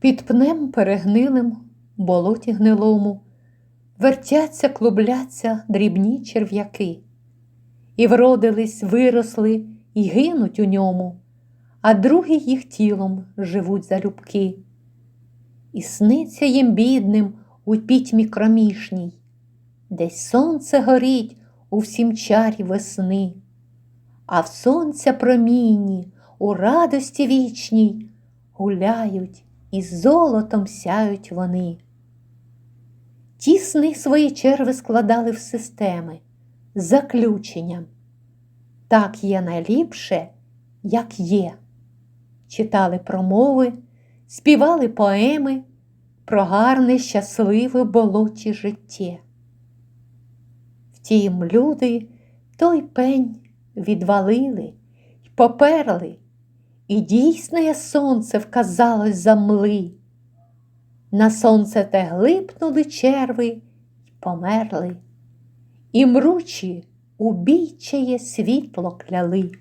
Під пнем перегнилим, болоті гнилому, вертяться, клубляться дрібні черв'яки, і вродились, виросли і гинуть у ньому, а другі їх тілом живуть залюбки. І сниться їм бідним у пітьмі кромішній, десь сонце горить у всім чарі весни, а в сонця промінні у радості вічній гуляють і золотом сяють вони. Ті сни свої черви складали в системи заключенням. Так є найліпше, як є. Читали промови, співали поеми про гарне, щасливе болоті життя. Втім, люди той пень відвалили й поперли, і дійсне сонце вказалось за мли. На сонце те глипнули черви й померли, і мручі убійчає світло кляли.